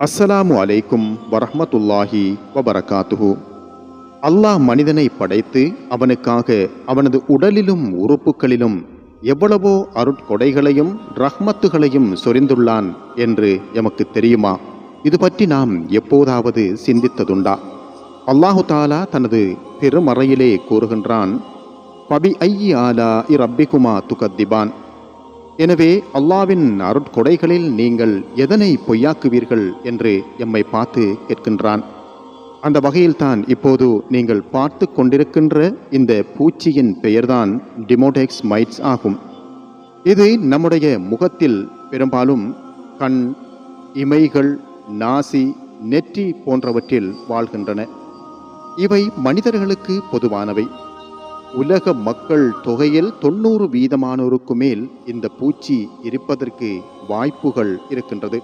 அஸ்ஸலாமு அலைக்கும் வரஹமத்துல்லாஹி வபரகாத்துஹு. அல்லாஹ் மனிதனை படைத்து அவனுக்காக அவனது உடலிலும் உறுப்புகளிலும் எவ்வளவோ அருட்கொடைகளையும் ரஹ்மத்துகளையும் சொரிந்துள்ளான் என்று எமக்கு தெரியுமா? இது பற்றி நாம் எப்போதாவது சிந்தித்ததுண்டா? அல்லாஹு தாலா தனது திருமறையிலே கூறுகின்றான் பபி ஐயி ஆலா இ ரப்பிகுமா துகத்திபான். எனவே அல்லாவின் அருட்கொடைகளில் நீங்கள் எதனை பொய்யாக்குவீர்கள் என்று எம்மை பார்த்து கேட்கின்றான். அந்த வகையில்தான் இப்போது நீங்கள் பார்த்து கொண்டிருக்கின்ற இந்த பூச்சியின் பெயர்தான் டிமோடெக்ஸ் மைட்ஸ் ஆகும். இது நம்முடைய முகத்தில் பெரும்பாலும் கண் இமைகள் நாசி நெற்றி போன்றவற்றில் வாழ்கின்றன. இவை மனிதர்களுக்கு பொதுவானவை. உலக மக்கள் தொகையில் தொண்ணூறு வீதமானோருக்கு மேல் இந்த பூச்சி இருப்பதற்கு வாய்ப்புகள் இருக்கின்றது.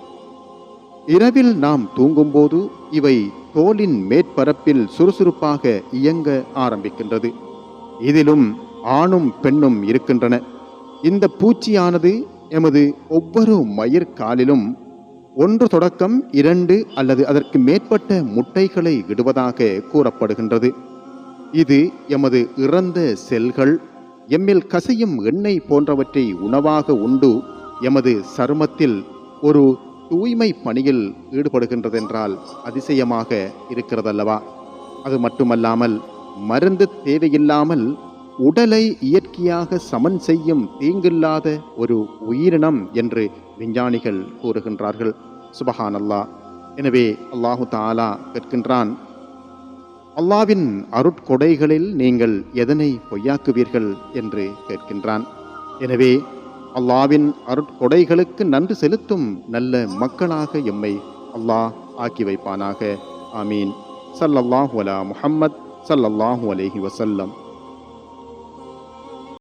இரவில் நாம் தூங்கும்போது இவை தோலின் மேற்பரப்பில் சுறுசுறுப்பாக இயங்க ஆரம்பிக்கின்றது. இதிலும் ஆணும் பெண்ணும் இருக்கின்றன. இந்த பூச்சியானது எமது ஒவ்வொரு மயிர்காலிலும் ஒன்று தொடக்கம் இரண்டு அல்லது அதற்கு மேற்பட்ட முட்டைகளை இடுவதாக கூறப்படுகின்றது. இது எமது இறந்த செல்கள் எம்மில் கசையும் எண்ணெய் போன்றவற்றை உணவாக உண்டு எமது சருமத்தில் ஒரு தூய்மை பணியில் ஈடுபடுகின்றதென்றால் அதிசயமாக இருக்கிறதல்லவா? அது மட்டுமல்லாமல் மருந்து தேவையில்லாமல் உடலை இயற்கையாக சமன் செய்யும் தீங்கில்லாத ஒரு உயிரினம் என்று விஞ்ஞானிகள் கூறுகின்றார்கள். சுபஹான் அல்லாஹ் எனவே அல்லாஹு தாலா கேட்கின்றான் அல்லாவின் அருட்கொடைகளில் நீங்கள் எதனை பொய்யாக்குவீர்கள் என்று கேட்கின்றான். எனவே அல்லாவின் அருட்கொடைகளுக்கு நன்றி செலுத்தும் நல்ல மக்களாக எம்மை அல்லாஹ் ஆக்கி வைப்பானாக. ஆமீன். சல்லல்லாஹு அலா முஹம்மத் சல்லல்லாஹு அலேஹி வசல்லம்